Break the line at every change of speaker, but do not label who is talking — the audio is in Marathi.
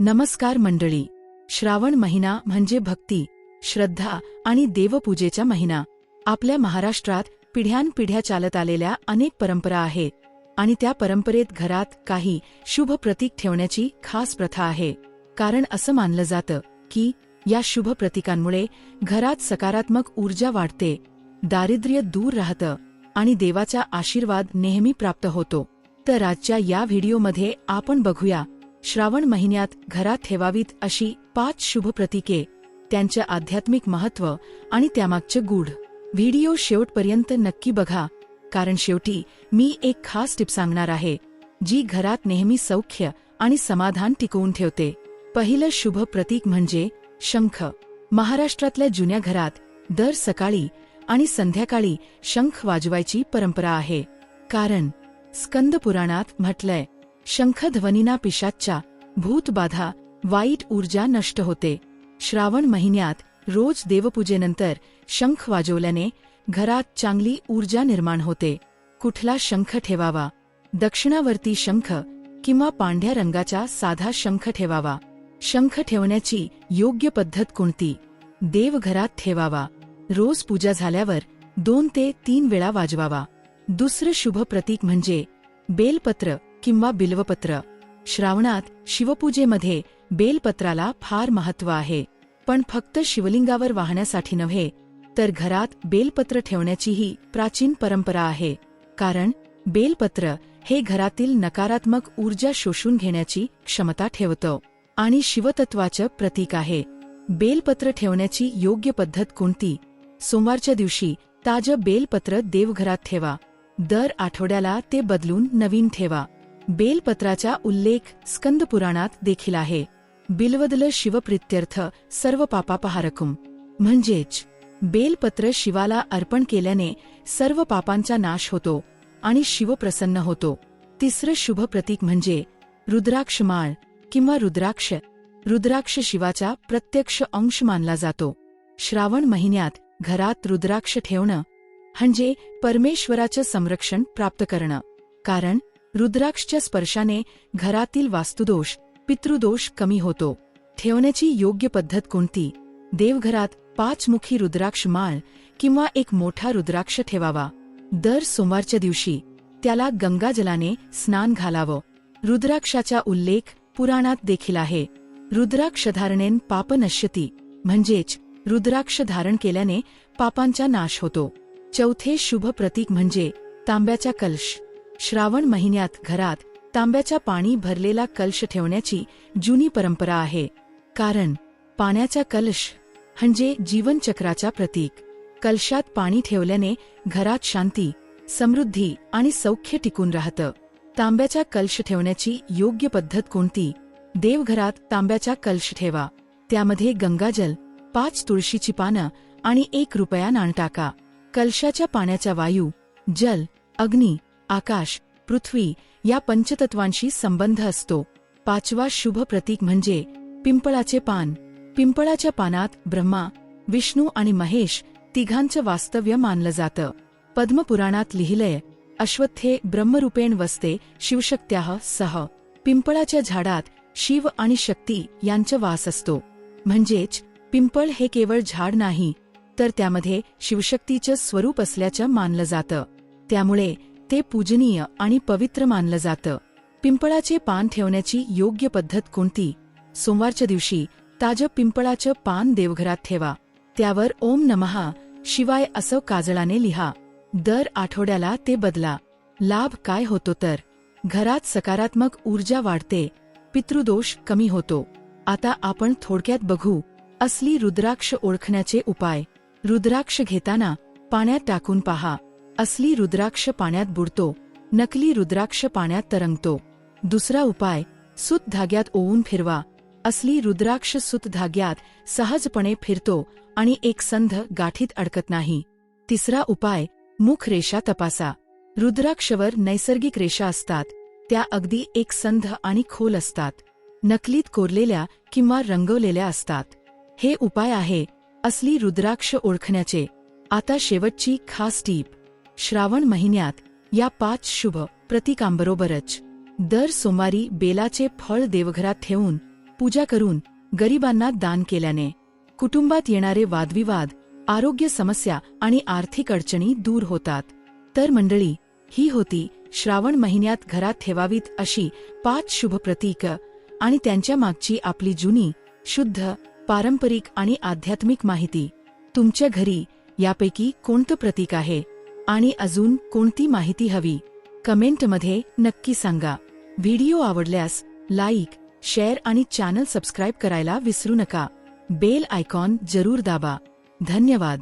नमस्कार मंडळी. श्रावण महिना म्हणजे भक्ती श्रद्धा आणि देवपूजेचा महिना. आपल्या महाराष्ट्रात पिढ्यानपिढ्या चालत आलेल्या अनेक परंपरा आहेत आणि त्या परंपरेत घरात काही शुभ प्रतीक ठेवण्याची खास प्रथा आहे. कारण असं मानलं जातं की या शुभ प्रतीकांमुळे घरात सकारात्मक ऊर्जा वाढते दारिद्र्य दूर राहतं आणि देवाचा आशीर्वाद नेहमी प्राप्त होतो. तर आजच्या या व्हिडिओमध्ये आपण बघूया श्रावण महिन्यात घरात ठेवावीत अशी पाच शुभ प्रतीके त्यांचं आध्यात्मिक महत्त्व आणि त्यामागचं गूढ. व्हिडिओ शेवटपर्यंत नक्की बघा कारण शेवटी मी एक खास टिप सांगणार आहे जी घरात नेहमी सौख्य आणि समाधान टिकवून ठेवते. पहिलं शुभ प्रतीक म्हणजे शंख. महाराष्ट्रातल्या जुन्या घरात दर सकाळी आणि संध्याकाळी शंख वाजवायची परंपरा आहे. कारण स्कंद पुराणात म्हटलंय शंखध्वनीना पिशाच्चा भूतबाधा वाईट ऊर्जा नष्ट होते. श्रावण महिन्यात रोज देवपूजेनंतर शंख वाजवल्याने घरात चांगली ऊर्जा निर्माण होते. कुठला शंख ठेवावा? दक्षिणावर्ती शंख किंवा पांढऱ्या रंगाचा साधा शंख ठेवावा? शंख ठेवण्याची योग्य पद्धत कोणती? देवघरात ठेवावा. रोज पूजा झाल्यावर दोन ते तीन वेळा वाजवावा. दुसरं शुभ प्रतीक म्हणजे बेलपत्र किंवा बिल्वपत्र. श्रावणात शिवपूजेमध्ये बेलपत्राला फार महत्त्व आहे. पण फक्त शिवलिंगावर वाहण्यासाठी नव्हे तर घरात बेलपत्र ठेवण्याचीही प्राचीन परंपरा आहे. कारण बेलपत्र हे घरातील नकारात्मक ऊर्जा शोषून घेण्याची क्षमता ठेवतं आणि शिवतत्वाचं प्रतीक आहे. बेलपत्र ठेवण्याची योग्य पद्धत कोणती? सोमवारच्या दिवशी ताजं बेलपत्र देवघरात ठेवा. दर आठवड्याला ते बदलून नवीन ठेवा. बेलपत्राचा उल्लेख स्कंद पुराणात देखील आहे. बिलवदल शिवप्रित्यर्थ सर्व पापापहारकुम. म्हणजेच बेलपत्र शिवाला अर्पण केल्याने सर्व पापांचा नाश होतो आणि शिव प्रसन्न होतो. तिसरं शुभ प्रतीक म्हणजे रुद्राक्ष माळ किंवा रुद्राक्ष. रुद्राक्ष शिवाचा प्रत्यक्ष अंश मानला जातो. श्रावण महिन्यात घरात रुद्राक्ष ठेवणं म्हणजे परमेश्वराचं संरक्षण प्राप्त करणं. कारण रुद्राक्षच्या स्पर्शाने घरातील वास्तुदोष पितृदोष कमी होतो. ठेवण्याची योग्य पद्धत कोणती? देवघरात पाचमुखी रुद्राक्ष माळ किंवा एक मोठा रुद्राक्ष ठेवावा. दर सोमवारच्या दिवशी त्याला गंगाजलाने स्नान घालावं. रुद्राक्षाचा उल्लेख पुराणात देखील आहे. रुद्राक्षधारणेन पाप नश्यती म्हणजेच रुद्राक्ष धारण केल्याने पापांचा नाश होतो. चौथे शुभ प्रतीक म्हणजे तांब्याचा कलश. श्रावण महिन्यात घरात तांब्याच्या पाणी भरलेला कलश ठेवण्याची जुनी परंपरा आहे. कारण पाण्याचा कलश म्हणजे जीवनचक्राचा प्रतीक. कलशात पाणी ठेवल्याने घरात शांती समृद्धी आणि सौख्य टिकून राहतं. तांब्याचा कलश ठेवण्याची योग्य पद्धत कोणती? देवघरात तांब्याचा कलश ठेवा. त्यामध्ये गंगाजल पाच तुळशीची पानं आणि एक रुपया नाण टाका कलशाच्या पाण्याचा वायू जल अग्नी आकाश पृथ्वी या पंचतत्वांशी संबंध असतो. पाचवा शुभ प्रतीक म्हणजे पिंपळाचे पान. पिंपळाच्या पानात ब्रह्मा विष्णू आणि महेश तिघांचं वास्तव्य मानलं जातं. पद्मपुराणात लिहिलंय अश्वत्थे ब्रह्मरूपेण वसते शिवशक्त्याह सह. पिंपळाच्या झाडात शिव आणि शक्ती यांचा वास असतो. म्हणजेच पिंपळ हे केवळ झाड नाही तर त्यामध्ये शिवशक्तीचं स्वरूप असल्याचं मानलं जातं. त्यामुळे ते पूजनीय आणि पवित्र मानलं जातं. पिंपळाचे पान ठेवण्याची योग्य पद्धत कोणती? सोमवारच्या दिवशी ताजं पिंपळाचं पान देवघरात ठेवा. त्यावर ओम नमहा शिवाय असं काजळाने लिहा. दर आठवड्याला ते बदला. लाभ काय होतो तर? घरात सकारात्मक ऊर्जा वाढते. पितृदोष कमी होतो. आता आपण थोडक्यात बघू असली रुद्राक्ष ओळखण्याचे उपाय. रुद्राक्ष घेताना पाण्यात टाकून पहा. असली रुद्राक्ष पाण्यात बुडतो नकली रुद्राक्ष पाण्यात तरंगतो. दुसरा उपाय सुत धाग्यात ओवून फिरवा. असली रुद्राक्ष सुत धाग्यात सहजपणे फिरतो आणि एक संध गाठीत अडकत नाही. तिसरा उपाय मुख रेषा तपासा. रुद्राक्षवर नैसर्गिक रेषा असतात त्या अगदी एक संध आणि खोल असतात. नकलीत कोरलेल्या किंवा रंगवलेल्या असतात. हे उपाय आहे असली रुद्राक्ष ओळखण्याचे. आता शेवटची खास टीप. श्रावण महिन्यात या पाच शुभ प्रतीकांबरोबरच दर सोमवारी बेलाचे फळ देवघरात ठेवून पूजा करून गरिबांना दान केल्याने कुटुंबात येणारे वादविवाद आरोग्य समस्या आणि आर्थिक अडचणी दूर होतात. तर मंडळी ही होती श्रावण महिन्यात घरात ठेवावीत अशी पाच शुभ प्रतीक आणि त्यांच्या मागची आपली जुनी शुद्ध पारंपरिक आणि आध्यात्मिक माहिती. तुमच्या घरी यापैकी कोणतं प्रतीक आहे? आणि अजून कोणती माहिती हवी? कमेंटमध्ये नक्की सांगा. व्हिडिओ आवडल्यास लाईक शेअर आणि चॅनल सबस्क्राईब करायला विसरू नका. बेल आयकॉन जरूर दाबा. धन्यवाद.